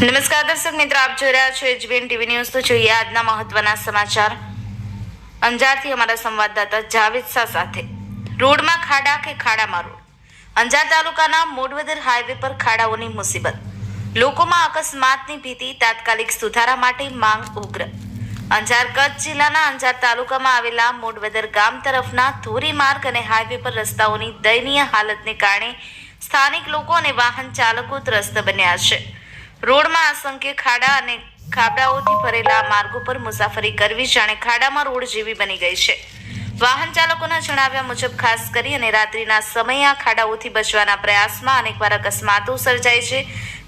નમસ્કાર દર્શક મિત્રો, આપ જોઈ રહ્યા છો એચબીએન ટીવી ન્યૂઝ. તો જોઈએ આજના મહત્વના સમાચાર. અંજારથી અમારા સંવાદદાતા જાવેદ શાહ સાથે. રોડમાં ખાડા કે ખાડામાં રોડ? અંજાર તાલુકાના મોડવદર હાઈવે પર ખાડાઓની મુસીબત. લોકોમાં અકસ્માતની ભીતિ, તાત્કાલિક સુધારા માટે માંગ ઉગ્ર. અંજાર કચ્છ જિલ્લાના અંજાર તાલુકામાં આવેલા મોડવદર ગામ તરફના ધોરી માર્ગ અને હાઈવે પર રસ્તાઓની દયનીય હાલતને કારણે સ્થાનિક લોકો અને વાહન ચાલકો ત્રસ્ત બન્યા છે. રોડમાં અસંખ્ય ખાડા અને ખાબડાઓથી ભરેલા માર્ગો પર મુસાફરી કરવી જાણે ખાડામાં રોડ જેવી બની ગઈ છે. વાહન ચાલકોના જણાવ્યા મુજબ ખાસ કરી અને રાત્રિના સમયે આ ખાડાઓથી બચવાના પ્રયાસમાં અનેકવાર અકસ્માતો સર્જાય છે,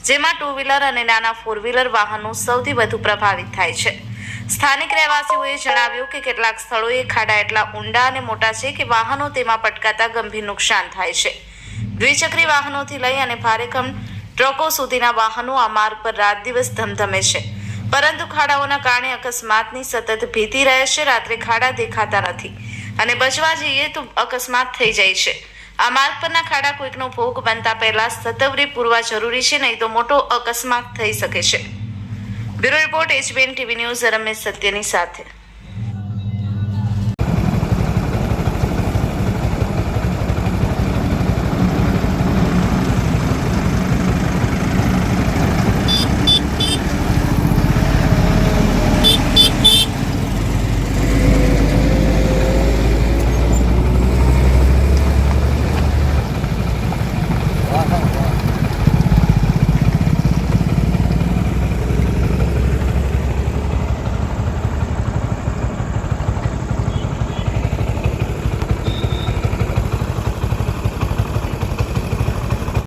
જેમાં ટુ વ્હીલર અને નાના ફોર વ્હીલર વાહનો સૌથી વધુ પ્રભાવિત થાય છે. સ્થાનિક રહેવાસીઓએ જણાવ્યું કે કેટલાક સ્થળોએ ખાડા એટલા ઊંડા અને મોટા છે કે વાહનો તેમાં પટકાતા ગંભીર નુકસાન થાય છે. દ્વિચક્રી વાહનોથી લઈ અને ભારેખમ ટ્રકો સુધીના વાહનો આ માર્ગ પર રાત દિવસ ધમધમે છે. પરંતુ ખાડાઓના કારણે અકસ્માતની સતત ભીતિ રહે છે, રાત્રે ખાડા દેખાતા નથી. અને બચવા જઈએ તો અકસ્માત થઈ જાય છે. આ માર્ગ પરના ખાડા કોઈકનો ભોગ બનતા પહેલા સતવરી પૂરવા જરૂરી છે, નહીં તો મોટો અકસ્માત થઈ શકે છે. Bureau report, HBN TV news, Ramesh સત્યની સાથે.